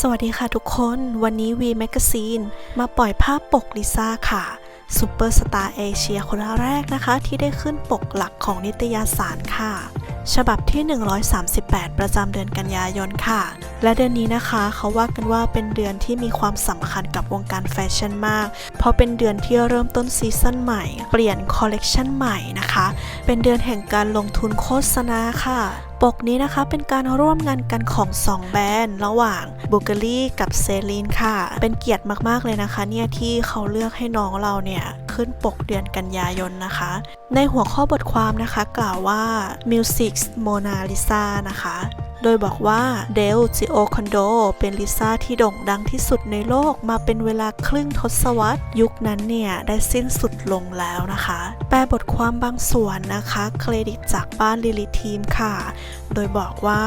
สวัสดีค่ะทุกคน วันนี้ V Magazine มาปล่อยภาพปกลิซ่าค่ะซูเปอร์สตาร์เอเชียคนแรกนะคะ ที่ได้ขึ้นปกหลักของนิตยสารค่ะ ฉบับที่ 138 ประจำเดือนกันยายนค่ะ และเดือนนี้นะคะเขาว่ากันว่าเป็นเดือนที่มีความสำคัญกับวงการแฟชั่นมาก เพราะเป็นเดือนที่เริ่มต้นซีซั่นใหม่ เปลี่ยนคอลเลกชันใหม่นะคะ เป็นเดือนแห่งการลงทุนโฆษณาค่ะ ปกนี้นะคะเป็นการร่วมงานกันของ 2 แบรนด์ระหว่างบูเกอรี่กับเซรีนค่ะ เป็นเกียรติมากๆเลยนะคะเนี่ยที่เขาเลือกให้น้องเราเนี่ยขึ้นปกเดือนกันยายนนะคะ ในหัวข้อบทความนะคะ กล่าวว่า Music Mona Lisa นะคะ โดยบอกว่าเดลจิโอคอนโดเป็นลิซ่าที่โด่งดังที่สุดในโลกมาเป็นเวลาครึ่งทศวรรษ ยุคนั้นเนี่ย ได้สิ้นสุดลงแล้วนะคะ แปลบทความบางส่วนนะคะ เครดิตจากบ้านลิลิทีมค่ะ โดยบอกว่า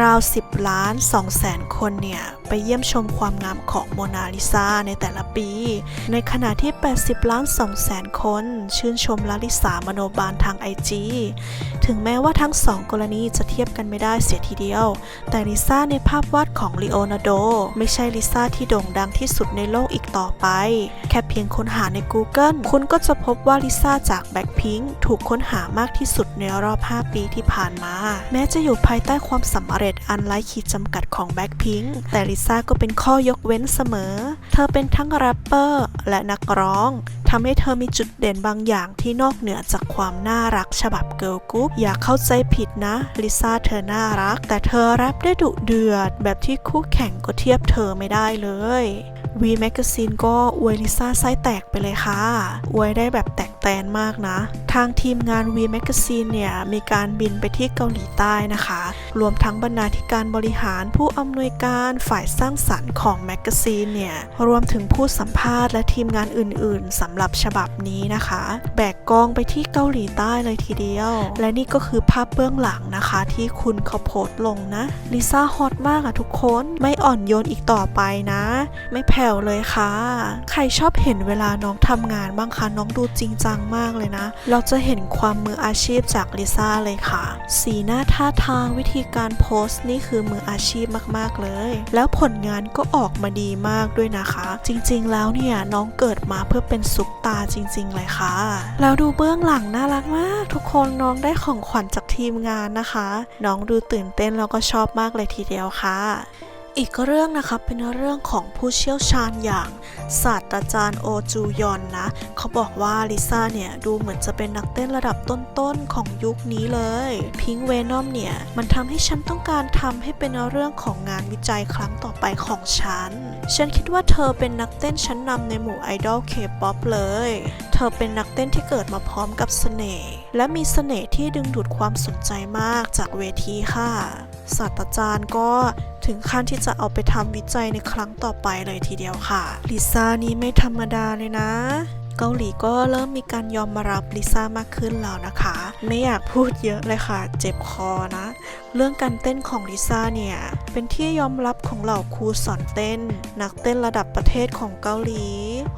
ราว 10 ล้าน2แสนคนเนี่ย ไปเยี่ยมชมความงามของโมนาลิซาในแต่ละปี ในขณะที่ 80 ล้าน2แสนคน ชื่นชมลาลิสามโนบาลทางไอจีถึงแม้ว่าทั้งสองกรณีจะเทียบกันไม่ได้เสียทีเดียวแต่ลิซ่าในภาพวาดของลีโอนาร์โดไม่ใช่ลิซ่าที่โด่งดังที่สุดในโลกอีกต่อไป แค่เพียงค้นหาใน Google คุณก็จะพบว่าลิซ่าจากแบ็คพิงถูกค้นหามากที่สุดในรอบ 5 ปีที่ผ่านมา แม้จะอยู่ภายใต้ความสำเร็จอันไร้ขีดจำกัดของแบ็คพิงแต่ลิซ่าก็เป็นข้อยกเว้นเสมอ เธอเป็นทั้งแรปเปอร์และนักร้องทำให้เธอมีจุดเด่นบางอย่างที่นอกเหนือจากความน่ารักฉบับเกิร์ลกรุ๊ปอย่าเข้าใจผิดนะลิซ่าเธอน่ารัก แต่เธธอแรปได้ดุเดือด แบบที่คู่แข่งก็เทียบเธอไม่ได้เลย V Magazine ก็อวยลิซ่าไส้แตกไปเลยค่ะ อวยได้แบบแตก แตนมากนะ ทางทีมงาน V Magazine เนี่ยมีการบินไปที่เกาหลีใต้นะคะ รวมทั้งบรรณาธิการบริหารผู้อำนวยการฝ่ายสร้างสรรค์ของแมกกาซีนเนี่ย รวมถึงผู้สัมภาษณ์และทีมงานอื่นๆสำหรับฉบับนี้นะคะ แบกกองไปที่เกาหลีใต้เลยทีเดียว และนี่ก็คือภาพเบื้องหลังนะคะ ที่คุณเขาโพสต์ลงนะลิซ่าฮอตมากอะทุกคนไม่อ่อนโยนอีกต่อไปนะ ไม่แผ่วเลยค่ะ ใครชอบเห็นเวลาน้องทำงานบ้างคะน้องดูจริงจังมากเลยนะ เราจะเห็นความมืออาชีพจากลิซ่าเลยค่ะ สีหน้าท่าทางวิธีการโพสต์นี่คือมืออาชีพมากๆเลย แล้วผลงานก็ออกมาดีมากด้วยนะคะ จริงๆ แล้วเนี่ยน้องเกิดมาเพื่อเป็นซุปตาจริง ๆ เลยค่ะ แล้วดูเบื้องหลังน่ารักมาก ทุกคนน้องได้ของขวัญจากทีมงานนะคะ น้องดูตื่นเต้นแล้วก็ชอบมากเลยทีเดียวค่ะ อีกเรื่องนะคะเป็นเรื่องของผู้เชี่ยวชาญอย่างศาสตราจารย์โอจูยอนนะ เขาบอกว่าลิซ่าเนี่ย ดูเหมือนจะเป็นนักเต้นระดับต้นๆ ของยุคนี้เลยพิงเวนอมเนี่ย มันทำให้ฉันต้องการทำให้เป็นเรื่องของงานวิจัยครั้งต่อไปของฉัน ฉันคิดว่าเธอเป็นนักเต้นชั้นนำในหมู่ไอดอลเคป๊อปเลย เธอเป็นนักเต้นที่เกิดมาพร้อมกับเสน่ห์และมีเสน่ห์ที่ดึงดูดความสนใจมากจากเวทีค่ะ ศาสตราจารย์ก็ถึงขั้นที่จะเอาไปทำวิจัยในครั้งต่อไปเลยทีเดียวค่ะลิซ่านี่ไม่ธรรมดาเลยนะเกาหลีก็เริ่มมีการยอมมารับลิซ่ามากขึ้นแล้วนะคะ ไม่อยากพูดเยอะเลยค่ะ เจ็บคอนะ เรื่องการเต้นของลิซ่าเนี่ย เป็นที่ยอมรับของเหล่าครูสอนเต้น นักเต้นระดับประเทศของเกาหลี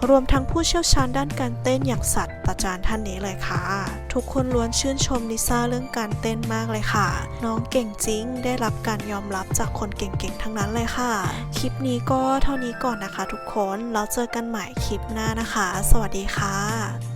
รวมทั้งผู้เชี่ยวชาญด้านการเต้นอย่างศาส อาจารย์ท่านนี้เลยค่ะ ทุกคนล้วนชื่นชมลิซ่าเรื่องการเต้นมากเลยค่ะ น้องเก่งจริง ได้รับการยอมรับจากคนเก่งๆ ทั้งนั้นเลยค่ะ คลิปนี้ก็เท่านี้ก่อนนะคะ ทุกคน แล้วเจอกันใหม่คลิปหน้านะคะ สวัสดีค่ะ